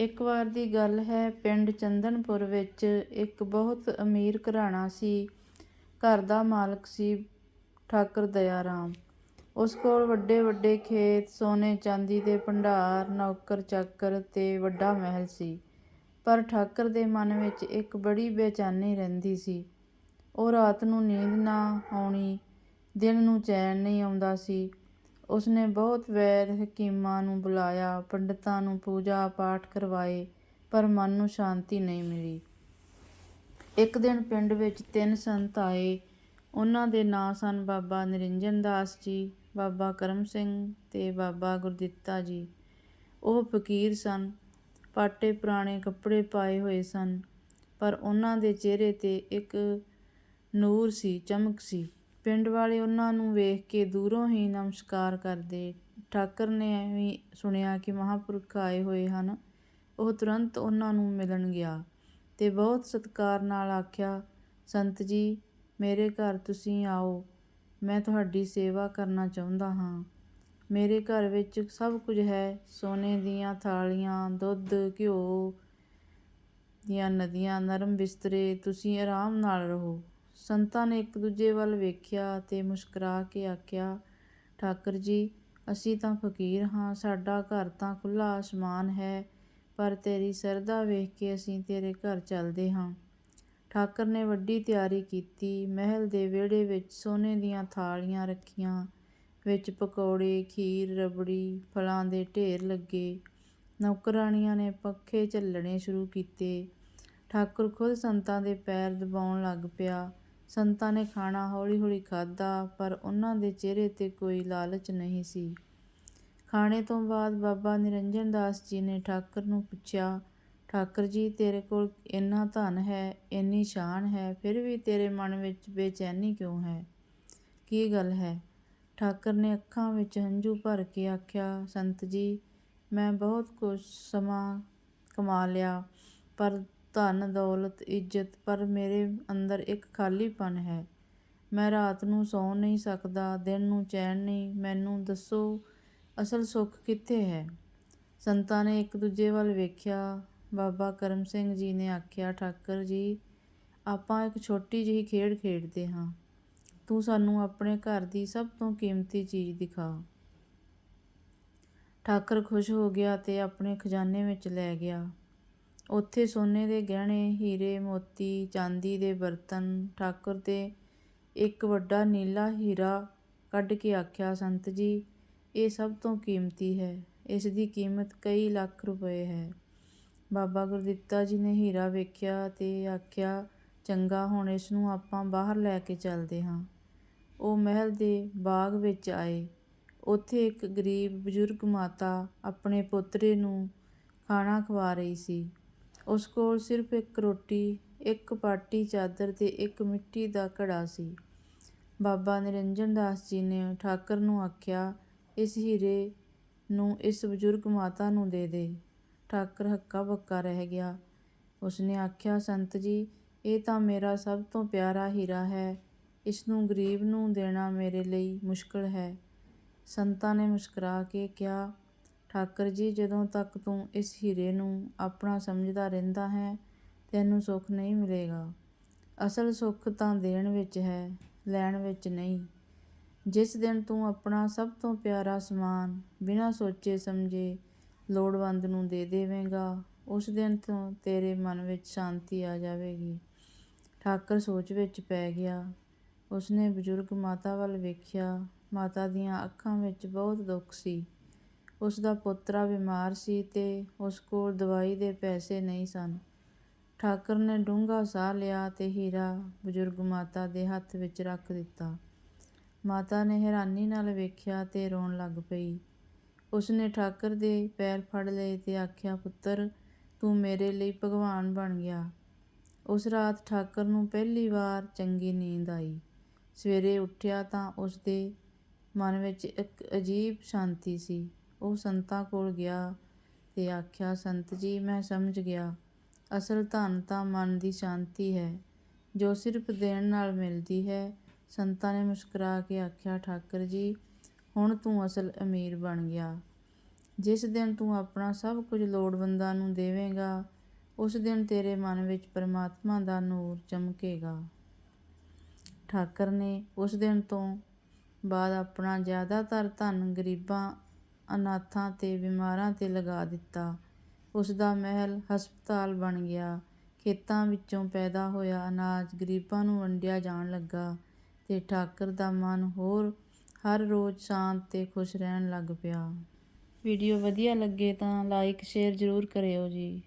ਇੱਕ ਵਾਰ ਦੀ ਗੱਲ ਹੈ, ਪਿੰਡ ਚੰਦਨਪੁਰ ਵਿੱਚ ਇੱਕ ਬਹੁਤ ਅਮੀਰ ਘਰਾਣਾ ਸੀ, ਘਰ ਦਾ ਮਾਲਕ ਸੀ ਠਾਕਰ ਦਇਆ ਰਾਮ ਉਸ ਕੋਲ ਵੱਡੇ ਵੱਡੇ ਖੇਤ, ਸੋਨੇ ਚਾਂਦੀ ਦੇ ਭੰਡਾਰ, ਨੌਕਰ ਚਾਕਰ ਤੇ ਵੱਡਾ ਮਹਿਲ ਸੀ। ਪਰ ਠਾਕਰ ਦੇ ਮਨ ਵਿੱਚ ਇੱਕ ਬੜੀ ਬੇਚੈਨੀ ਰਹਿੰਦੀ ਸੀ। ਉਹ ਰਾਤ ਨੂੰ ਨੀਂਦ ਨਾ ਆਉਣੀ, ਦਿਨ ਨੂੰ ਚੈਨ ਨਹੀਂ ਆਉਂਦਾ ਸੀ। ਉਸਨੇ ਬਹੁਤ ਵੈਦ ਹਕੀਮਾਂ ਨੂੰ ਬੁਲਾਇਆ, ਪੰਡਤਾਂ ਨੂੰ ਪੂਜਾ ਪਾਠ ਕਰਵਾਏ, ਪਰ ਮਨ ਨੂੰ ਸ਼ਾਂਤੀ ਨਹੀਂ ਮਿਲੀ। ਇੱਕ ਦਿਨ ਪਿੰਡ ਵਿੱਚ ਤਿੰਨ ਸੰਤ ਆਏ। ਉਹਨਾਂ ਦੇ ਨਾਂ ਸਨ ਬਾਬਾ ਨਿਰੰਜਨ ਦਾਸ ਜੀ, ਬਾਬਾ ਕਰਮ ਸਿੰਘ ਤੇ ਬਾਬਾ ਗੁਰਦਿੱਤਾ ਜੀ। ਉਹ ਫਕੀਰ ਸਨ, ਪਾਟੇ ਪੁਰਾਣੇ ਕੱਪੜੇ ਪਾਏ ਹੋਏ ਸਨ, ਪਰ ਉਹਨਾਂ ਦੇ ਚਿਹਰੇ ਤੇ ਇੱਕ ਨੂਰ ਸੀ, ਚਮਕ ਸੀ। ਪਿੰਡ ਵਾਲੇ ਉਹਨਾਂ ਨੂੰ ਵੇਖ ਕੇ ਦੂਰੋਂ ਹੀ ਨਮਸਕਾਰ ਕਰਦੇ। ਠਾਕਰ ਨੇ ਵੀ ਸੁਣਿਆ ਕਿ ਮਹਾਂਪੁਰਖ ਆਏ ਹੋਏ ਹਨ। ਉਹ ਤੁਰੰਤ ਉਹਨਾਂ ਨੂੰ ਮਿਲਣ ਗਿਆ ਤੇ ਬਹੁਤ ਸਤਿਕਾਰ ਨਾਲ ਆਖਿਆ, ਸੰਤ ਜੀ, ਮੇਰੇ ਘਰ ਤੁਸੀਂ ਆਓ, ਮੈਂ ਤੁਹਾਡੀ ਸੇਵਾ ਕਰਨਾ ਚਾਹੁੰਦਾ ਹਾਂ। ਮੇਰੇ ਘਰ ਵਿੱਚ ਸਭ ਕੁਝ ਹੈ, ਸੋਨੇ ਦੀਆਂ ਥਾਲੀਆਂ, ਦੁੱਧ, ਘਿਓ ਦੀਆਂ ਨਦੀਆਂ, ਨਰਮ ਬਿਸਤਰੇ, ਤੁਸੀਂ ਆਰਾਮ ਨਾਲ ਰਹੋ। ਸੰਤਾਂ ਨੇ ਇੱਕ ਦੂਜੇ ਵੱਲ ਵੇਖਿਆ ਤੇ ਮੁਸਕਰਾ ਕੇ ਆਖਿਆ, ਠਾਕਰ ਜੀ, ਅਸੀਂ ਤਾਂ ਫਕੀਰ ਹਾਂ, ਸਾਡਾ ਘਰ ਤਾਂ ਖੁੱਲਾ ਆਸਮਾਨ ਹੈ, ਪਰ ਤੇਰੀ ਸਰਦਾ ਵੇਖ ਕੇ ਅਸੀਂ ਤੇਰੇ ਘਰ ਚੱਲਦੇ ਹਾਂ। ਠਾਕਰ ਨੇ ਵੱਡੀ ਤਿਆਰੀ ਕੀਤੀ, ਮਹਿਲ ਦੇ ਵਿਹੜੇ ਵਿੱਚ ਸੋਨੇ ਦੀਆਂ ਥਾਲੀਆਂ ਰੱਖੀਆਂ, ਵਿੱਚ ਪਕੌੜੇ, ਖੀਰ, ਰਬੜੀ, ਫਲਾਂ ਦੇ ਢੇਰ ਲੱਗੇ। ਨੌਕਰਾਣੀਆਂ ਨੇ ਪੱਖੇ ਝੱਲਣੇ ਸ਼ੁਰੂ ਕੀਤੇ। ਠਾਕੁਰ ਖੁਦ ਸੰਤਾਂ ਦੇ ਪੈਰ ਦਬਾਉਣ ਲੱਗ ਪਿਆ। ਸੰਤਾਂ ਨੇ ਖਾਣਾ ਹੌਲੀ-ਹੌਲੀ ਖਾਧਾ, ਪਰ ਉਹਨਾਂ ਦੇ ਚਿਹਰੇ ਤੇ ਕੋਈ ਲਾਲਚ ਨਹੀਂ ਸੀ। ਖਾਣੇ ਤੋਂ ਬਾਅਦ ਬਾਬਾ ਨਿਰੰਜਨ ਦਾਸ ਜੀ ਨੇ ਠਾਕਰ ਨੂੰ ਪੁੱਛਿਆ, ਠਾਕਰ ਜੀ, ਤੇਰੇ ਕੋਲ ਇੰਨਾ ਧਨ ਹੈ, ਇੰਨੀ ਸ਼ਾਨ ਹੈ, ਫਿਰ ਵੀ ਤੇਰੇ ਮਨ ਵਿੱਚ ਬੇਚੈਨੀ ਕਿਉਂ ਹੈ? ਕੀ ਗੱਲ ਹੈ? ਠਾਕਰ ਨੇ ਅੱਖਾਂ ਵਿੱਚ ਹੰਝੂ ਭਰ ਕੇ ਆਖਿਆ, ਸੰਤ ਜੀ, ਮੈਂ ਬਹੁਤ ਕੁਝ ਸਮਾਂ ਕਮਾ ਲਿਆ, ਪਰ ਧਨ, ਦੌਲਤ, ਇੱਜ਼ਤ, ਪਰ ਮੇਰੇ ਅੰਦਰ ਇੱਕ ਖਾਲੀਪਨ ਹੈ। ਮੈਂ ਰਾਤ ਨੂੰ ਸੌਂ ਨਹੀਂ ਸਕਦਾ, ਦਿਨ ਨੂੰ ਚੈਨ ਨਹੀਂ। ਮੈਨੂੰ ਦੱਸੋ, ਅਸਲ ਸੁੱਖ ਕਿੱਥੇ ਹੈ? ਸੰਤਾਂ ਨੇ ਇੱਕ ਦੂਜੇ ਵੱਲ ਵੇਖਿਆ। ਬਾਬਾ ਕਰਮ ਸਿੰਘ ਜੀ ਨੇ ਆਖਿਆ, ਠਾਕਰ ਜੀ, ਆਪਾਂ ਇੱਕ ਛੋਟੀ ਜਿਹੀ ਖੇਡ ਖੇਡਦੇ ਹਾਂ। ਤੂੰ ਸਾਨੂੰ ਆਪਣੇ ਘਰ ਦੀ ਸਭ ਤੋਂ ਕੀਮਤੀ ਚੀਜ਼ ਦਿਖਾ। ਠਾਕਰ ਖੁਸ਼ ਹੋ ਗਿਆ ਤੇ ਆਪਣੇ ਖਜ਼ਾਨੇ ਵਿੱਚ ਲੈ ਗਿਆ। ਉੱਥੇ ਸੋਨੇ ਦੇ ਗਹਿਣੇ, ਹੀਰੇ, ਮੋਤੀ, ਚਾਂਦੀ ਦੇ ਬਰਤਨ, ਠਾਕੁਰ ਤੇ ਇੱਕ ਵੱਡਾ ਨੀਲਾ ਹੀਰਾ ਕੱਢ ਕੇ ਆਖਿਆ, ਸੰਤ ਜੀ, ਇਹ ਸਭ ਤੋਂ ਕੀਮਤੀ ਹੈ। ਇਸ ਦੀ ਕੀਮਤ ਕਈ ਲੱਖ ਰੁਪਏ ਹੈ। ਬਾਬਾ ਗੁਰਦਿੱਤਾ ਜੀ ਨੇ ਹੀਰਾ ਵੇਖਿਆ ਤੇ ਆਖਿਆ, ਚੰਗਾ, ਹੁਣ ਇਸ ਨੂੰ ਆਪਾਂ ਬਾਹਰ ਲੈ ਕੇ ਚੱਲਦੇ ਹਾਂ। ਉਹ ਮਹਿਲ ਦੇ ਬਾਗ ਵਿੱਚ ਆਏ। ਉੱਥੇ ਇੱਕ ਗਰੀਬ ਬਜ਼ੁਰਗ ਮਾਤਾ ਆਪਣੇ ਪੋਤਰੇ ਨੂੰ ਖਾਣਾ ਖਵਾ ਰਹੀ ਸੀ। ਉਸ ਕੋਲ ਸਿਰਫ ਇੱਕ ਰੋਟੀ, ਇੱਕ ਪਾਟੀ ਚਾਦਰ ਤੇ ਇੱਕ ਮਿੱਟੀ ਦਾ ਘੜਾ ਸੀ। ਬਾਬਾ ਨਿਰੰਜਨ ਦਾਸ ਜੀ ਨੇ ਠਾਕਰ ਨੂੰ ਆਖਿਆ, ਇਸ ਹੀਰੇ ਨੂੰ ਇਸ ਬਜ਼ੁਰਗ ਮਾਤਾ ਨੂੰ ਦੇ ਦੇ। ਠਾਕਰ ਹੱਕਾ ਬੱਕਾ ਰਹਿ ਗਿਆ। ਉਸਨੇ ਆਖਿਆ, ਸੰਤ ਜੀ, ਇਹ ਤਾਂ ਮੇਰਾ ਸਭ ਤੋਂ ਪਿਆਰਾ ਹੀਰਾ ਹੈ। ਇਸ ਨੂੰ ਗਰੀਬ ਨੂੰ ਦੇਣਾ ਮੇਰੇ ਲਈ ਮੁਸ਼ਕਲ ਹੈ। ਸੰਤਾਂ ਨੇ ਮੁਸਕਰਾ ਕੇ ਕਿਹਾ ਠਾਕਰ ਜੀ, ਜਦੋਂ ਤੱਕ ਤੂੰ ਇਸ ਹੀਰੇ ਨੂੰ ਆਪਣਾ ਸਮਝਦਾ ਰਹਿੰਦਾ ਹੈ, ਤੈਨੂੰ ਸੁੱਖ ਨਹੀਂ ਮਿਲੇਗਾ। ਅਸਲ ਸੁੱਖ ਤਾਂ ਦੇਣ ਵਿੱਚ ਹੈ, ਲੈਣ ਵਿੱਚ ਨਹੀਂ। ਜਿਸ ਦਿਨ ਤੂੰ ਆਪਣਾ ਸਭ ਤੋਂ ਪਿਆਰਾ ਸਮਾਨ ਬਿਨਾਂ ਸੋਚੇ ਸਮਝੇ ਲੋੜਵੰਦ ਨੂੰ ਦੇ ਦੇਵੇਂਗਾ, ਉਸ ਦਿਨ ਤੋਂ ਤੇਰੇ ਮਨ ਵਿੱਚ ਸ਼ਾਂਤੀ ਆ ਜਾਵੇਗੀ। ਠਾਕਰ ਸੋਚ ਵਿੱਚ ਪੈ ਗਿਆ। ਉਸਨੇ ਬਜ਼ੁਰਗ ਮਾਤਾ ਵੱਲ ਵੇਖਿਆ। ਮਾਤਾ ਦੀਆਂ ਅੱਖਾਂ ਵਿੱਚ ਬਹੁਤ ਦੁੱਖ ਸੀ। ਉਸ ਦਾ ਪੁੱਤਰਾ ਬਿਮਾਰ ਸੀ ਤੇ ਉਸ ਕੋਲ ਦਵਾਈ ਦੇ ਪੈਸੇ ਨਹੀਂ ਸਨ। ਠਾਕਰ ਨੇ ਡੂੰਘਾ ਸਾਹ ਲਿਆ ਤੇ ਹੀਰਾ ਬਜ਼ੁਰਗ ਮਾਤਾ ਦੇ ਹੱਥ ਵਿੱਚ ਰੱਖ ਦਿੱਤਾ। ਮਾਤਾ ਨੇ ਹੈਰਾਨੀ ਨਾਲ ਵੇਖਿਆ ਤੇ ਰੋਣ ਲੱਗ ਪਈ। ਉਸਨੇ ਠਾਕਰ ਦੇ ਪੈਰ ਫੜ ਲਏ ਤੇ ਆਖਿਆ, ਪੁੱਤਰ, ਤੂੰ ਮੇਰੇ ਲਈ ਭਗਵਾਨ ਬਣ ਗਿਆ। ਉਸ ਰਾਤ ਠਾਕਰ ਨੂੰ ਪਹਿਲੀ ਵਾਰ ਚੰਗੀ ਨੀਂਦ ਆਈ। ਸਵੇਰੇ ਉੱਠਿਆ ਤਾਂ ਉਸ ਦੇ ਮਨ ਵਿੱਚ ਇੱਕ ਅਜੀਬ ਸ਼ਾਂਤੀ ਸੀ। ਉਹ ਸੰਤਾਂ ਕੋਲ ਗਿਆ ਤੇ ਆਖਿਆ, ਸੰਤ ਜੀ, ਮੈਂ ਸਮਝ ਗਿਆ। ਅਸਲ ਧਨ ਤਾਂ ਮਨ ਦੀ ਸ਼ਾਂਤੀ ਹੈ। ਜੋ ਸਿਰਫ ਦੇਣ ਨਾਲ ਮਿਲਦੀ ਹੈ। ਸੰਤਾਂ ਨੇ ਮੁਸਕਰਾ ਕੇ ਆਖਿਆ, ਠਾਕਰ ਜੀ, ਹੁਣ ਤੂੰ ਅਸਲ ਅਮੀਰ ਬਣ ਗਿਆ। ਜਿਸ ਦਿਨ ਤੂੰ ਆਪਣਾ ਸਭ ਕੁਝ ਲੋੜਵੰਦਾਂ ਨੂੰ ਦੇਵੇਂਗਾ, ਉਸ ਦਿਨ ਤੇਰੇ ਮਨ ਵਿੱਚ ਪਰਮਾਤਮਾ ਦਾ ਨੂਰ ਚਮਕੇਗਾ। ਠਾਕਰ ਨੇ ਉਸ ਦਿਨ ਤੋਂ ਬਾਅਦ ਆਪਣਾ ਜ਼ਿਆਦਾਤਰ ਧਨ ਗਰੀਬਾਂ ਅਨਾਥਾਂ ਤੇ ਬਿਮਾਰਾਂ ਤੇ ਲਗਾ ਦਿੱਤਾ। ਉਸਦਾ ਮਹਿਲ ਹਸਪਤਾਲ ਬਣ ਗਿਆ। ਖੇਤਾਂ ਵਿੱਚੋਂ ਪੈਦਾ ਹੋਇਆ ਅਨਾਜ ਗਰੀਬਾਂ ਨੂੰ ਵੰਡਿਆ ਜਾਣ ਲੱਗਾ ਤੇ ਠਾਕਰ ਦਾ ਮਨ ਹੋਰ ਹਰ ਰੋਜ਼ ਸ਼ਾਂਤ ਤੇ ਖੁਸ਼ ਰਹਿਣ ਲੱਗ ਪਿਆ। ਵੀਡੀਓ ਵਧੀਆ ਲੱਗੇ ਤਾਂ ਲਾਈਕ, ਸ਼ੇਅਰ ਜ਼ਰੂਰ ਕਰਿਓ ਜੀ।